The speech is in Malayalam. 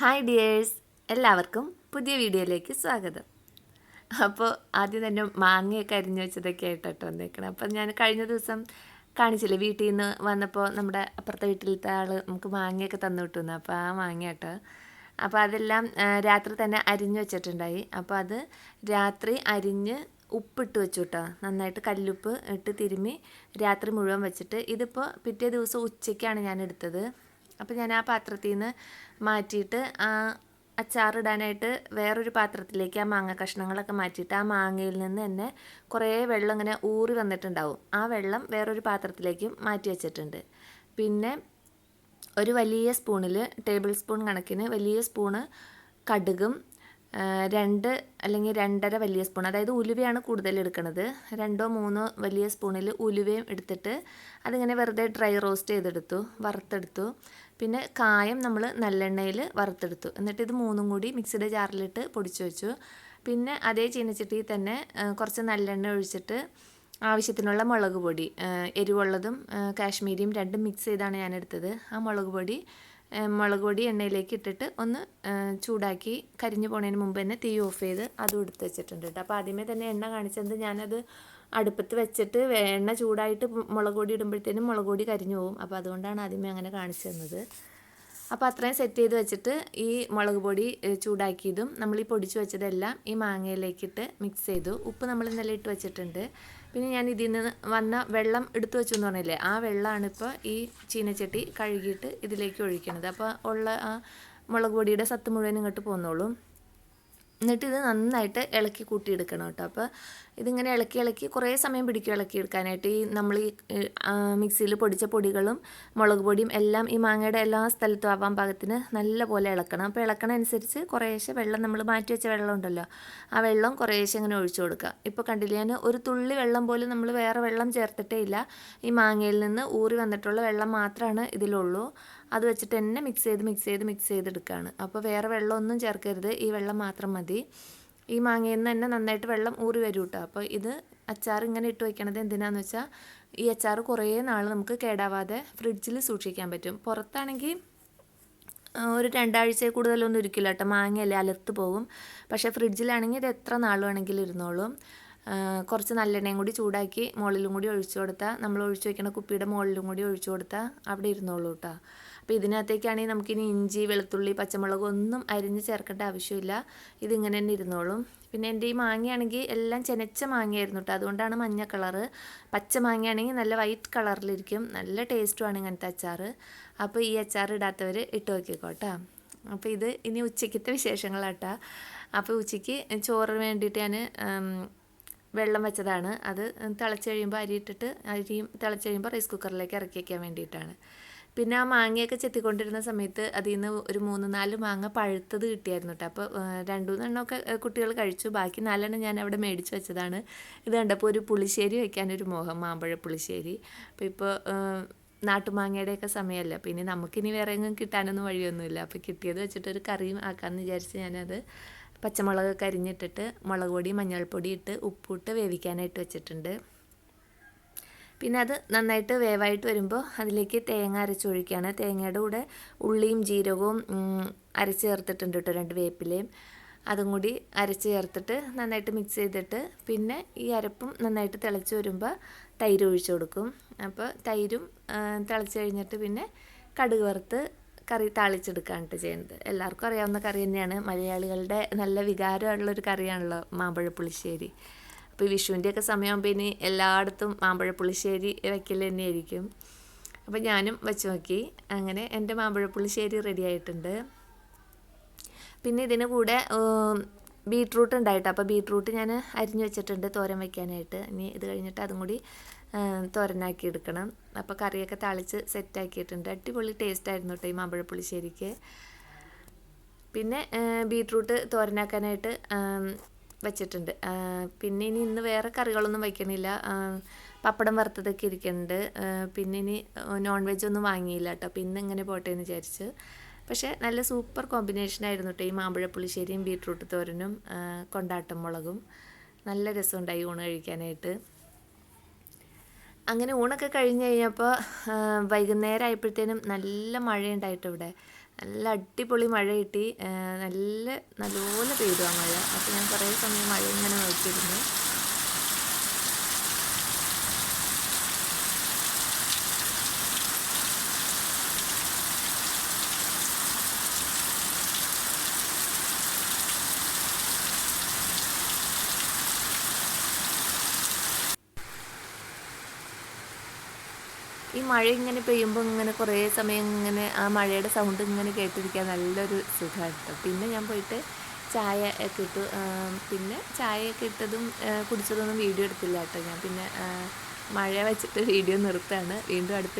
ഹായ് ഡിയേഴ്സ് എല്ലാവർക്കും പുതിയ വീഡിയോയിലേക്ക് സ്വാഗതം. അപ്പോൾ ആദ്യം തന്നെ മാങ്ങയൊക്കെ അരിഞ്ഞു വെച്ചതൊക്കെ ആയിട്ടോ വന്നേക്കണം. അപ്പം ഞാൻ കഴിഞ്ഞ ദിവസം കാണിച്ചില്ലേ വീട്ടിൽ നിന്ന് വന്നപ്പോൾ നമ്മുടെ അപ്പുറത്തെ വീട്ടിലത്തെ ആൾ നമുക്ക് മാങ്ങയൊക്കെ തന്നു കിട്ടുന്നു അപ്പോൾ ആ മാങ്ങ കേട്ടോ അപ്പോൾ അതെല്ലാം രാത്രി തന്നെ അരിഞ്ഞു വെച്ചിട്ടുണ്ടായി. അപ്പോൾ അത് രാത്രി അരിഞ്ഞ് ഉപ്പിട്ട് വെച്ചു കേട്ടോ. നന്നായിട്ട് കല്ലുപ്പ് ഇട്ട് തിരുമ്മി രാത്രി മുഴുവൻ വെച്ചിട്ട്. ഇതിപ്പോൾ പിറ്റേ ദിവസം ഉച്ചയ്ക്കാണ് ഞാൻ എടുത്തത്. അപ്പോൾ ഞാൻ ആ പാത്രത്തിൽ നിന്ന് മാറ്റിയിട്ട് ആ അച്ചാറിടാനായിട്ട് വേറൊരു പാത്രത്തിലേക്ക് ആ മാങ്ങ കഷ്ണങ്ങളൊക്കെ മാറ്റിയിട്ട് ആ മാങ്ങയിൽ നിന്ന് തന്നെ കുറേ വെള്ളം ഇങ്ങനെ ഊറി വന്നിട്ടുണ്ടാവും. ആ വെള്ളം വേറൊരു പാത്രത്തിലേക്കും മാറ്റി വെച്ചിട്ടുണ്ട്. പിന്നെ ഒരു വലിയ സ്പൂണിൽ ടേബിൾ സ്പൂൺ കണക്കിന് വലിയ സ്പൂണ് കടുകും രണ്ട് അല്ലെങ്കിൽ രണ്ടര വലിയ സ്പൂൺ അതായത് ഉലുവയാണ് കൂടുതൽ എടുക്കുന്നത് രണ്ടോ മൂന്നോ വലിയ സ്പൂണിൽ ഉലുവയും എടുത്തിട്ട് അതിങ്ങനെ വെറുതെ ഡ്രൈ റോസ്റ്റ് ചെയ്തെടുത്തു വറുത്തെടുത്തു. പിന്നെ കായം നമ്മൾ നല്ലെണ്ണയിൽ വറുത്തെടുത്തു. എന്നിട്ട് ഇത് മൂന്നും കൂടി മിക്സിയുടെ ജാറിലിട്ട് പൊടിച്ചു വെച്ചു. പിന്നെ അതേ ചീനച്ചട്ടിയിൽ തന്നെ കുറച്ച് നല്ലെണ്ണ ഒഴിച്ചിട്ട് ആവശ്യത്തിനുള്ള മുളക് പൊടി എരിവുള്ളതും കാശ്മീരിയും രണ്ടും മിക്സ് ചെയ്താണ് ഞാൻ എടുത്തത്. ആ മുളക് പൊടി മുളക് പൊടി എണ്ണയിലേക്ക് ഇട്ടിട്ട് ഒന്ന് ചൂടാക്കി കരിഞ്ഞു പോണതിന് മുമ്പ് തന്നെ തീ ഓഫ് ചെയ്ത് അതും എടുത്ത് വെച്ചിട്ടുണ്ട് കേട്ടോ. അപ്പോൾ ആദ്യമേ തന്നെ എണ്ണ കാണിച്ചത് ഞാനത് അടുപ്പത്ത് വെച്ചിട്ട് എണ്ണ ചൂടായിട്ട് മുളക് പൊടി ഇടുമ്പോഴത്തേനും മുളക് പൊടി കരിഞ്ഞു പോകും. അപ്പോൾ അതുകൊണ്ടാണ് ആദ്യമേ അങ്ങനെ കാണിച്ചു തന്നത്. അപ്പോൾ അത്രയും സെറ്റ് ചെയ്ത് വെച്ചിട്ട് ഈ മുളക് പൊടി ചൂടാക്കിയതും നമ്മൾ ഈ പൊടിച്ചു വെച്ചതെല്ലാം ഈ മാങ്ങയിലേക്കിട്ട് മിക്സ് ചെയ്തു. ഉപ്പ് നമ്മൾ ഇന്നലെ ഇട്ട് വെച്ചിട്ടുണ്ട്. പിന്നെ ഞാൻ ഇതിൽ നിന്ന് വന്ന വെള്ളം എടുത്തു വെച്ചു എന്ന് പറഞ്ഞില്ലേ? ആ വെള്ളമാണ് ഇപ്പോൾ ഈ ചീനച്ചട്ടി കഴുകിയിട്ട് ഇതിലേക്ക് ഒഴിക്കുന്നത് അപ്പോൾ ഉള്ള ആ മുളക് പൊടിയുടെ സത്ത് മുഴുവൻ ഇങ്ങോട്ട് പോന്നോളും. എന്നിട്ട് ഇത് നന്നായിട്ട് ഇളക്കി കൂട്ടിയെടുക്കണം കേട്ടോ. അപ്പോൾ ഇതിങ്ങനെ ഇളക്കി ഇളക്കി കുറേ സമയം പിടിക്കും ഇളക്കി എടുക്കാനായിട്ട്. ഈ നമ്മൾ ഈ മിക്സിയിൽ പൊടിച്ച പൊടികളും മുളക് പൊടിയും എല്ലാം ഈ മാങ്ങയുടെ എല്ലാ സ്ഥലത്തും ആവാൻ പാകത്തിന് നല്ല പോലെ ഇളക്കണം. അപ്പോൾ ഇളക്കണ അനുസരിച്ച് കുറേശ്ശെ വെള്ളം നമ്മൾ മാറ്റി വെച്ച വെള്ളം ഉണ്ടല്ലോ ആ വെള്ളം കുറേശ്ശെ ഇങ്ങനെ ഒഴിച്ചു കൊടുക്കുക. ഇപ്പോൾ കണ്ടില്ലേ ഞാൻ ഒരു തുള്ളി വെള്ളം പോലും നമ്മൾ വേറെ വെള്ളം ചേർത്തിട്ടേ ഇല്ല. ഈ മാങ്ങയിൽ നിന്ന് ഊറി വന്നിട്ടുള്ള വെള്ളം മാത്രമാണ് ഇതിലുള്ളൂ. അത് വെച്ചിട്ട് തന്നെ മിക്സ് ചെയ്ത് മിക്സ് ചെയ്ത് മിക്സ് ചെയ്തെടുക്കുകയാണ് അപ്പോൾ വേറെ വെള്ളമൊന്നും ചേർക്കരുത്. ഈ വെള്ളം മാത്രം മതി. ഈ മാങ്ങയിൽ നിന്ന് തന്നെ നന്നായിട്ട് വെള്ളം ഊറി വരും കേട്ടോ അപ്പോൾ ഇത് അച്ചാർ ഇങ്ങനെ ഇട്ട് വയ്ക്കണത് എന്തിനാന്ന് വെച്ചാൽ ഈ അച്ചാർ കുറേ നാൾ നമുക്ക് കേടാവാതെ ഫ്രിഡ്ജിൽ സൂക്ഷിക്കാൻ പറ്റും. പുറത്താണെങ്കിൽ ഒരു രണ്ടാഴ്ചയിൽ കൂടുതലൊന്നും ഇരിക്കില്ല കേട്ടോ മാങ്ങയല്ലേ അലത്ത് പോകും. പക്ഷേ ഫ്രിഡ്ജിലാണെങ്കിൽ ഇത് എത്ര നാൾ വേണമെങ്കിലും ഇരുന്നോളും. കുറച്ച് നല്ലെണ്ണയും കൂടി ചൂടാക്കി മുകളിലും കൂടി ഒഴിച്ചു കൊടുത്താൽ നമ്മൾ ഒഴിച്ചു വെക്കുന്ന കുപ്പിയുടെ മുകളിലും കൂടി ഒഴിച്ചു കൊടുത്താൽ അവിടെ ഇരുന്നോളൂ കേട്ടോ അപ്പോൾ ഇതിനകത്തേക്കാണെങ്കിൽ നമുക്കിനി ഇഞ്ചി വെളുത്തുള്ളി പച്ചമുളക് ഒന്നും അരിഞ്ഞ് ചേർക്കേണ്ട ആവശ്യമില്ല. ഇതിങ്ങനെ തന്നെ ഇരുന്നോളും. പിന്നെ എന്റെ ഈ മാങ്ങയാണെങ്കിൽ എല്ലാം ചെനച്ച മാങ്ങയായിരുന്നു കേട്ടോ അതുകൊണ്ടാണ് മഞ്ഞ കളറ്. പച്ച മാങ്ങയാണെങ്കിൽ നല്ല വൈറ്റ് കളറിലിരിക്കും. നല്ല ടേസ്റ്റുമാണ് ഇങ്ങനത്തെ അച്ചാർ. അപ്പോൾ ഈ അച്ചാർ ഇടാത്തവർ ഇട്ട് നോക്കിക്കോട്ടോ അപ്പോൾ ഇത് ഇനി ഉച്ചയ്ക്കത്തെ വിശേഷങ്ങളാട്ടാ അപ്പോൾ ഉച്ചയ്ക്ക് ചോറിന് വേണ്ടിയിട്ട് ഞാൻ വെള്ളം വെച്ചതാണ്. അത് തിളച്ച് കഴിയുമ്പോൾ അരി ഇട്ടിട്ട് അരിയും തിളച്ച് കഴിയുമ്പോൾ റൈസ് കുക്കറിലേക്ക് ഇറക്കി വയ്ക്കാൻ വേണ്ടിയിട്ടാണ്. പിന്നെ ആ മാങ്ങയൊക്കെ ചെത്തിക്കൊണ്ടിരുന്ന സമയത്ത് അതിൽ നിന്ന് ഒരു മൂന്ന് നാല് മാങ്ങ പഴുത്തത് കിട്ടിയായിരുന്നു കേട്ടോ അപ്പോൾ രണ്ടു മൂന്നെണ്ണമൊക്കെ കുട്ടികൾ കഴിച്ചു. ബാക്കി നാലെണ്ണം ഞാൻ അവിടെ മേടിച്ച് വെച്ചതാണ്. ഇത് കണ്ടപ്പോൾ ഒരു പുളിശ്ശേരി വയ്ക്കാനൊരു മോഹം മാമ്പഴ പുളിശ്ശേരി. അപ്പോൾ ഇപ്പോൾ നാട്ടുമാങ്ങയുടെയൊക്കെ സമയമല്ല അപ്പോൾ ഇനി നമുക്കിനി വേറെ എങ്ങും കിട്ടാനൊന്നും വഴിയൊന്നുമില്ല. അപ്പോൾ കിട്ടിയത് വെച്ചിട്ടൊരു കറിയും ആക്കാമെന്ന് വിചാരിച്ച് ഞാനത് പച്ചമുളക് കരിഞ്ഞിട്ടിട്ട് മുളക് പൊടി മഞ്ഞൾപ്പൊടി ഇട്ട് ഉപ്പിട്ട് വേവിക്കാനായിട്ട് വെച്ചിട്ടുണ്ട്. പിന്നെ അത് നന്നായിട്ട് വേവായിട്ട് വരുമ്പോൾ അതിലേക്ക് തേങ്ങ അരച്ചൊഴിക്കുകയാണ് തേങ്ങയുടെ കൂടെ ഉള്ളിയും ജീരകവും അരച്ച് ചേർത്തിട്ടുണ്ട് കേട്ടോ രണ്ട് വേപ്പിലയും. അതും കൂടി അരച്ച് ചേർത്തിട്ട് നന്നായിട്ട് മിക്സ് ചെയ്തിട്ട് പിന്നെ ഈ അരപ്പും നന്നായിട്ട് തിളച്ച് വരുമ്പോൾ തൈര് ഒഴിച്ചു കൊടുക്കും. അപ്പോൾ തൈരും തിളച്ച് കഴിഞ്ഞിട്ട് പിന്നെ കടുക് വറുത്ത് കറി താളിച്ചെടുക്കാണ് ചെയ്യുന്നത് എല്ലാവർക്കും അറിയാവുന്ന കറി തന്നെയാണ്. മലയാളികളുടെ നല്ല വികാരമുള്ളൊരു കറിയാണല്ലോ മാമ്പഴ പുളിശ്ശേരി. അപ്പോൾ വിഷുവിന്റെയൊക്കെ സമയമാകുമ്പോൾ ഇനി എല്ലായിടത്തും മാമ്പഴ പുളിശ്ശേരി വയ്ക്കൽ തന്നെയായിരിക്കും. അപ്പോൾ ഞാനും വെച്ച് നോക്കി. അങ്ങനെ എന്റെ മാമ്പഴ പുളിശ്ശേരി റെഡി ആയിട്ടുണ്ട്. പിന്നെ ഇതിന് കൂടെ ബീട്രൂട്ട് ഉണ്ടായിട്ട് അപ്പോൾ ബീട്രൂട്ട് ഞാൻ അരിഞ്ഞു വെച്ചിട്ടുണ്ട് തോരൻ വയ്ക്കാനായിട്ട് ഇനി ഇത് കഴിഞ്ഞിട്ട് അതും കൂടി തോരനാക്കി എടുക്കണം. അപ്പോൾ കറിയൊക്കെ തളിച്ച് സെറ്റാക്കിയിട്ടുണ്ട്. അടിപൊളി ടേസ്റ്റ് ആയിരുന്നു കേട്ടോ ഈ മാമ്പഴപ്പുളിശ്ശേരിക്ക് പിന്നെ ബീട്രൂട്ട് തോരനാക്കാനായിട്ട് വെച്ചിട്ടുണ്ട്. പിന്നെ ഇനി ഇന്ന് വേറെ കറികളൊന്നും വയ്ക്കണില്ല. പപ്പടം വറുത്തതൊക്കെ ഇരിക്കുന്നുണ്ട് പിന്നെ ഇനി നോൺ വെജ് ഒന്നും വാങ്ങിയില്ല കേട്ടോ പിന്നെ ഇങ്ങനെ പോട്ടെ എന്ന് വിചാരിച്ച്. പക്ഷേ നല്ല സൂപ്പർ കോമ്പിനേഷൻ ആയിരുന്നു കേട്ടോ ഈ മാമ്പഴപ്പുളിശ്ശേരിയും ബീട്രൂട്ട് തോരനും കൊണ്ടാട്ടം മുളകും. നല്ല രസമുണ്ടായി ഊണ് കഴിക്കാനായിട്ട്. അങ്ങനെ ഊണൊക്കെ കഴിഞ്ഞ് കഴിഞ്ഞപ്പോൾ വൈകുന്നേരം ആയപ്പോഴത്തേനും നല്ല മഴയുണ്ടായിട്ട് ഇവിടെ. നല്ല അടിപൊളി മഴ കിട്ടി. നല്ല നല്ലപോലെ പെയ്തു ആ മഴ. അപ്പോൾ ഞാൻ കുറേ സമയം മഴ ഇങ്ങനെ നോക്കിയിരുന്നു. ഈ മഴ ഇങ്ങനെ പെയ്യുമ്പോൾ ഇങ്ങനെ കുറേ സമയം ഇങ്ങനെ ആ മഴയുടെ സൗണ്ട് ഇങ്ങനെ കേട്ടിരിക്കാൻ നല്ലൊരു സുഖമാണ് കേട്ടോ പിന്നെ ഞാൻ പോയിട്ട് ചായ ഒക്കെ ഇട്ടു. പിന്നെ ചായയൊക്കെ ഇട്ടതും കുടിച്ചതൊന്നും വീഡിയോ എടുത്തില്ല കേട്ടോ ഞാൻ. പിന്നെ മഴ വെച്ചിട്ട് വീഡിയോ നിർത്താണ് വീണ്ടും അടുത്ത